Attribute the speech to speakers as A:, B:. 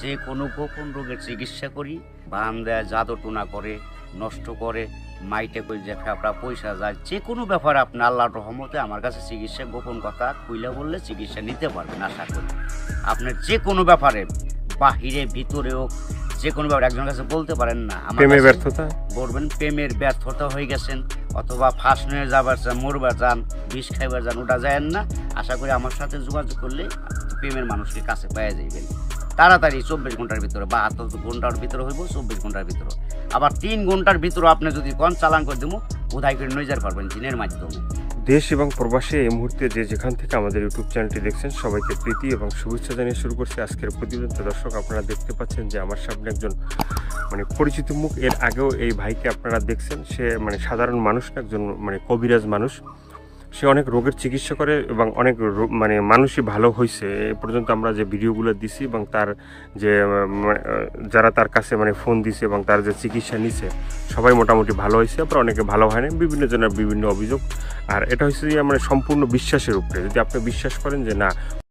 A: যে কোনো গোপন রোগের চিকিৎসা করি বান দেয় জাদু টোনা করে নষ্ট করে মাইটে করে যে ফেফড়া পয়সা যায় যে কোনো ব্যাপারে আপনি আল্লাহর রহমতে আমার কাছে চিকিৎসা গোপন কথা খুইলে বললে চিকিৎসা নিতে পারবেন আশা করি। আপনার যে কোনো ব্যাপারে বাহিরে ভিতরে হোক যে কোনো ব্যাপারে একজনের কাছে বলতে পারেন না। আমার
B: ব্যর্থতা?
A: বলবেন প্রেমের ব্যর্থতা হয়ে গেছেন অথবা ফাঁস নিয়ে যাবার চান মরবার যান বিষ খাইবার যান ওটা যায় না। আশা করি আমার সাথে যোগাযোগ করলে প্রেমের মানুষকে কাছে পাওয়া যাইবেন। তাড়াতাড়ি চব্বিশ ঘণ্টার ভিতরে, বা আট ঘণ্টার ভিতরে হইব, চব্বিশ ঘণ্টার ভিতরে। আবার তিন ঘণ্টার ভিতরে আপনি যদি কন চালান করে দেবো উদায় করে নজর পারবেন জিনের মাধ্যমে।
B: দেশ এবং প্রবাসে এই মুহূর্তে যে যেখান থেকে আমাদের ইউটিউব চ্যানেলটি দেখছেন, সবাইকে প্রীতি এবং শুভেচ্ছা জানিয়ে শুরু করছি আজকের প্রতিবেদন দর্শক, আপনারা দেখতে পাচ্ছেন যে আমার সামনে একজন মানে পরিচিত মুখ। এর আগেও এই ভাইকে আপনারা দেখছেন। সে মানে সাধারণ মানুষ না, একজন মানে কবিরাজ মানুষ। সে অনেক রোগের চিকিৎসা করে এবং অনেক মানে মানুষই ভালো হয়েছে এ পর্যন্ত আমরা যে ভিডিওগুলো দিছি এবং তার যে যারা তার কাছে মানে ফোন দিছে এবং তার যে চিকিৎসা নিছে, সবাই মোটামুটি ভালো হয়েছে আবার অনেকে ভালো হয়নি বিভিন্ন জনের বিভিন্ন অভিযোগ। আর এটা হচ্ছে যে মানে সম্পূর্ণ বিশ্বাসের উপরে। যদি আপনি বিশ্বাস করেন যে না